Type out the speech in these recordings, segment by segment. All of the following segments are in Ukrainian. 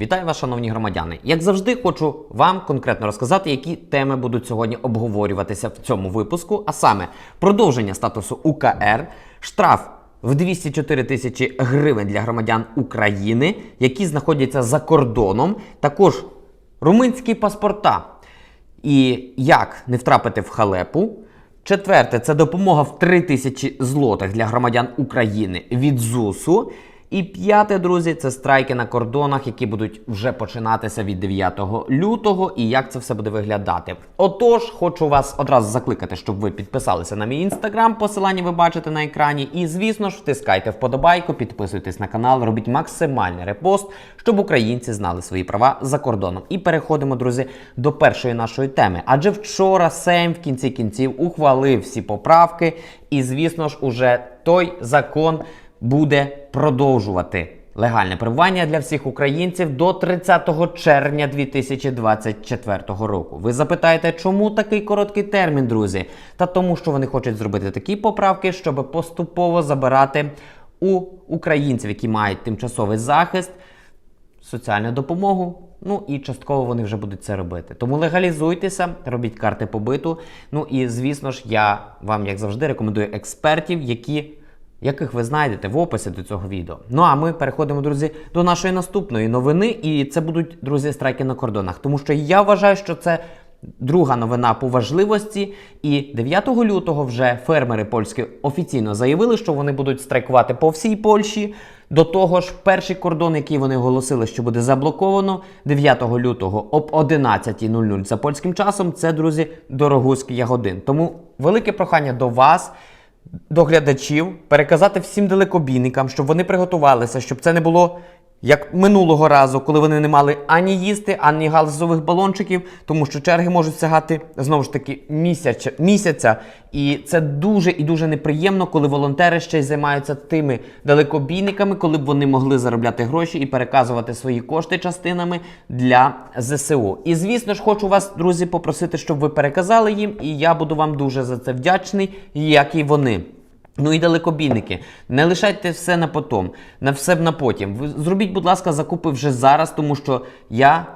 Вітаю вас, шановні громадяни. Як завжди, хочу вам конкретно розказати, які теми будуть сьогодні обговорюватися в цьому випуску, а саме продовження статусу УКР, штраф в 204 тисячі гривень для громадян України, які знаходяться за кордоном, також румунські паспорта. І як не втрапити в халепу. Четверте це допомога в 3 тисячі злотих для громадян України від ЗУСу. І п'яте, друзі, це страйки на кордонах, які будуть вже починатися від 9 лютого. І як це все буде виглядати. Отож, хочу вас одразу закликати, щоб ви підписалися на мій інстаграм. Посилання ви бачите на екрані. І, звісно ж, втискайте вподобайку, підписуйтесь на канал, робіть максимальний репост, щоб українці знали свої права за кордоном. І переходимо, друзі, до першої нашої теми. Адже вчора Сейм в кінці кінців ухвалив всі поправки, і, звісно ж, уже той закон буде продовжувати легальне перебування для всіх українців до 30 червня 2024 року. Ви запитаєте, чому такий короткий термін, друзі? Та тому, що вони хочуть зробити такі поправки, щоб поступово забирати у українців, які мають тимчасовий захист, соціальну допомогу. Ну і частково вони вже будуть це робити. Тому легалізуйтеся, робіть карти побиту. Ну і звісно ж, я вам, як завжди, рекомендую експертів, які яких ви знайдете в описі до цього відео. Ну а ми переходимо, друзі, до нашої наступної новини. І це будуть, друзі, страйки на кордонах. Тому що я вважаю, що це друга новина по важливості. І 9 лютого вже фермери польські офіційно заявили, що вони будуть страйкувати по всій Польщі. До того ж, перший кордон, який вони оголосили, що буде заблоковано 9 лютого об 11.00 за польським часом, це, друзі, дорогуський ягодин. Тому велике прохання до вас до глядачів переказати всім далекобійникам, щоб вони приготувалися, щоб це не було як минулого разу, коли вони не мали ані їсти, ані газових балончиків, тому що черги можуть сягати знову ж таки місяця, місяця. І це дуже і дуже неприємно, коли волонтери ще й займаються тими далекобійниками, коли б вони могли заробляти гроші і переказувати свої кошти частинами для ЗСУ. І звісно ж, хочу вас, друзі, попросити, щоб ви переказали їм, і я буду вам дуже за це вдячний, як і вони. Ну і далекобійники, не лишайте все на потом, на все на потім. Ви зробіть, будь ласка, закупи вже зараз, тому що я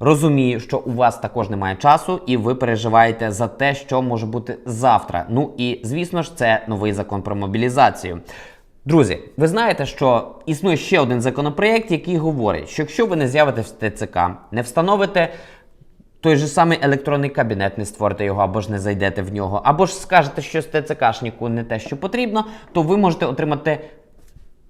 розумію, що у вас також немає часу, і ви переживаєте за те, що може бути завтра. Ну і звісно ж, це новий закон про мобілізацію. Друзі, ви знаєте, що існує ще один законопроєкт, який говорить, що якщо ви не з'явитесь в ТЦК, не встановите той же самий електронний кабінет, не створите його, або ж не зайдете в нього, або ж скажете, що з ТЦКшнику не те, що потрібно, то ви можете отримати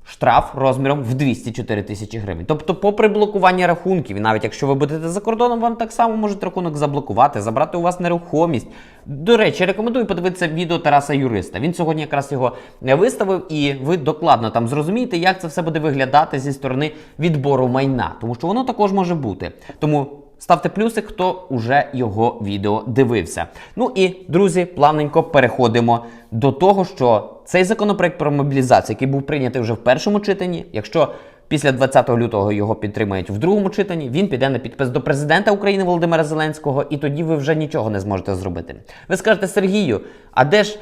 штраф розміром в 204 тисячі гривень. Тобто, попри блокування рахунків, і навіть якщо ви будете за кордоном, вам так само можуть рахунок заблокувати, забрати у вас нерухомість. До речі, рекомендую подивитися відео Тараса Юриста. Він сьогодні якраз його виставив, і ви докладно там зрозумієте, як це все буде виглядати зі сторони відбору майна, тому що воно також може бути. Тому. Ставте плюсик, хто уже його відео дивився. Ну і друзі, плавненько переходимо до того, що цей законопроект про мобілізацію, який був прийнятий вже в першому читанні, якщо після 20 лютого його підтримають в другому читанні, він піде на підпис до президента України Володимира Зеленського, і тоді ви вже нічого не зможете зробити. Ви скажете Сергію, а де ж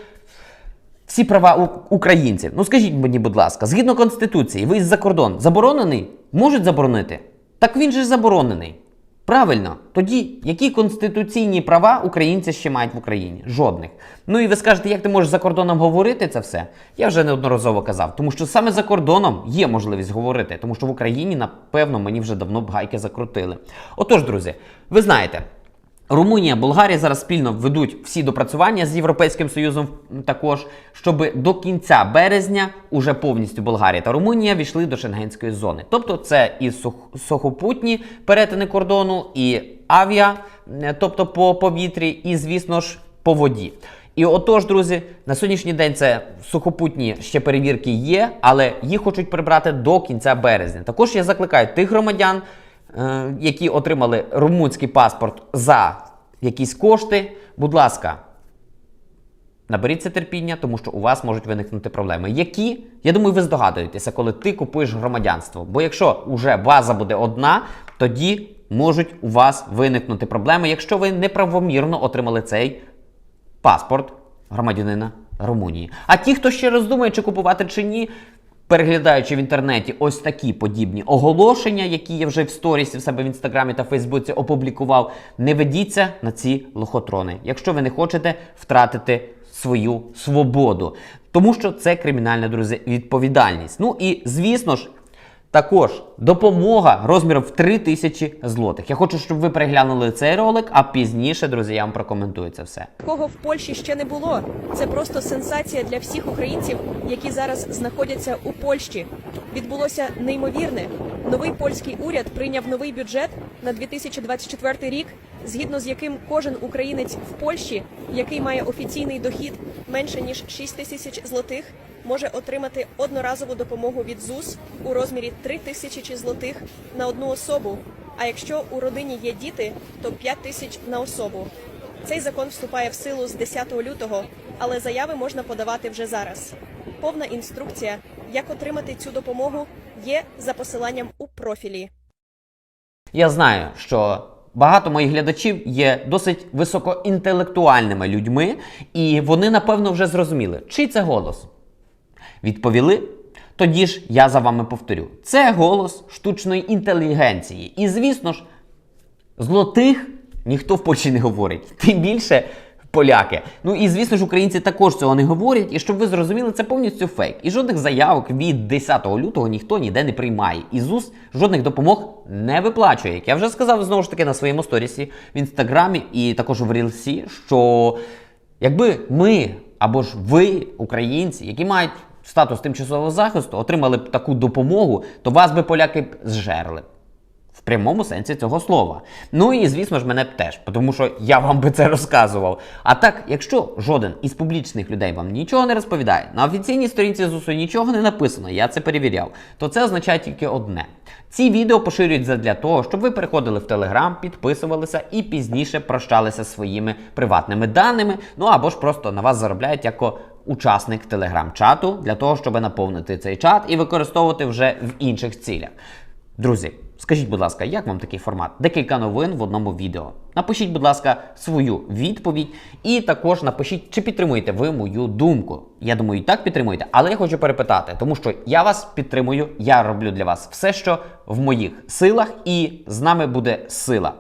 всі права українців? Ну скажіть мені, будь ласка, згідно конституції, виїзд за кордон заборонений? Можуть заборонити? Так він же заборонений. Правильно, тоді які конституційні права українці ще мають в Україні? Жодних. Ну і ви скажете, як ти можеш за кордоном говорити це все? Я вже неодноразово казав, тому що саме за кордоном є можливість говорити, тому що в Україні, напевно, мені вже давно б гайки закрутили. Отож, друзі, ви знаєте. Румунія, Болгарія зараз спільно ведуть всі допрацювання з Європейським Союзом також, щоб до кінця березня уже повністю Болгарія та Румунія війшли до шенгенської зони. Тобто це і сухопутні перетини кордону, і авіа, е, тобто по повітрі, і, звісно ж, по воді. І отож, друзі, на сьогоднішній день це сухопутні ще перевірки є, але їх хочуть прибрати до кінця березня. Також я закликаю тих громадян, які отримали румунський паспорт за якісь кошти, будь ласка, наберіться терпіння, тому що у вас можуть виникнути проблеми. Які, я думаю, ви здогадуєтеся, коли ти купуєш громадянство. Бо якщо вже база буде одна, тоді можуть у вас виникнути проблеми, якщо ви неправомірно отримали цей паспорт громадянина Румунії. А ті, хто ще роздумує, чи купувати чи ні, переглядаючи в інтернеті ось такі подібні оголошення, які я вже в сторісі в себе в інстаграмі та Фейсбуці опублікував, не ведіться на ці лохотрони, якщо ви не хочете втратити свою свободу. Тому що це кримінальна друзі відповідальність. Ну і звісно ж. Також допомога розміром в 3 тисячі злотих. Я хочу, щоб ви переглянули цей ролик, а пізніше, друзі, я вам прокоментую це все. Такого в Польщі ще не було. Це просто сенсація для всіх українців, які зараз знаходяться у Польщі. Відбулося неймовірне. Новий польський уряд прийняв новий бюджет на 2024 рік, згідно з яким кожен українець в Польщі, який має офіційний дохід менше ніж 6 тисяч злотих, може отримати одноразову допомогу від ЗУС у розмірі 3 тисячі чи злотих на одну особу. А якщо у родині є діти, то 5 тисяч на особу. Цей закон вступає в силу з 10 лютого, але заяви можна подавати вже зараз. Повна інструкція, як отримати цю допомогу, є за посиланням у профілі. Я знаю, що багато моїх глядачів є досить високоінтелектуальними людьми, і вони напевно вже зрозуміли, чий це голос. Відповіли? Тоді ж я за вами повторю: це голос штучної інтелігенції. І звісно ж, злотих ніхто в Польщі не говорить. Тим більше поляки. Ну і звісно ж, українці також цього не говорять. І щоб ви зрозуміли, це повністю фейк. І жодних заявок від 10 лютого ніхто ніде не приймає. І ЗУС жодних допомог не виплачує. Як я вже сказав знову ж таки на своєму сторісі в інстаграмі і також в Рілсі, що якби ми або ж ви, українці, які мають статус тимчасового захисту, отримали б таку допомогу, то вас би поляки зжерли. В прямому сенсі цього слова. Ну і звісно ж мене б теж, тому що я вам би це розказував. А так, якщо жоден із публічних людей вам нічого не розповідає, на офіційній сторінці ЗУСу нічого не написано, я це перевіряв, то це означає тільки одне. Ці відео поширюють для того, щоб ви переходили в Телеграм, підписувалися і пізніше прощалися своїми приватними даними. Ну або ж просто на вас заробляють як учасник телеграм-чату для того, щоб наповнити цей чат і використовувати вже в інших цілях. Друзі, скажіть, будь ласка, як вам такий формат? Декілька новин в одному відео. Напишіть, будь ласка, свою відповідь, і також напишіть, чи підтримуєте ви мою думку. Я думаю, і так підтримуєте, але я хочу перепитати, тому що я вас підтримую, я роблю для вас все, що в моїх силах, і з нами буде сила.